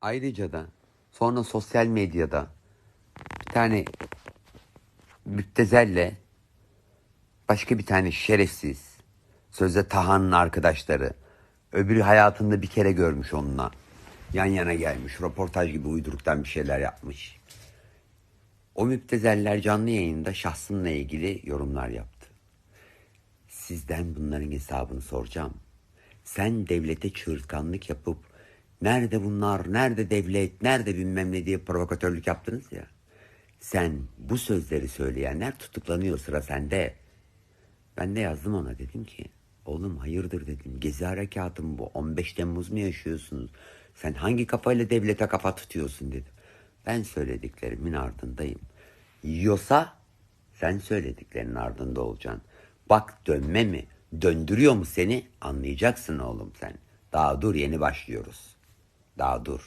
Ayrıca da sonra sosyal medyada bir tane müptezelle başka bir tane şerefsiz sözde Taha'nın arkadaşları öbürü hayatında bir kere görmüş onunla. Yan yana gelmiş. Röportaj gibi uyduruktan bir şeyler yapmış. O müptezeller canlı yayında şahsınla ilgili yorumlar yaptı. Sizden bunların hesabını soracağım. Sen devlete çığırtkanlık yapıp nerede bunlar, nerede devlet, nerede bilmem ne diye provokatörlük yaptınız ya. Sen bu sözleri söyleyenler tutuklanıyor sıra sende. Ben de yazdım ona dedim ki oğlum hayırdır dedim. Gezi harekatı mı bu? 15 Temmuz mu yaşıyorsunuz? Sen hangi kafayla devlete kafa tutuyorsun dedim. Ben söylediklerimin ardındayım. Yiyorsa sen söylediklerinin ardında olacaksın. Bak dönme mi? Döndürüyor mu seni? Anlayacaksın oğlum sen. Daha dur yeni başlıyoruz. Daha dur.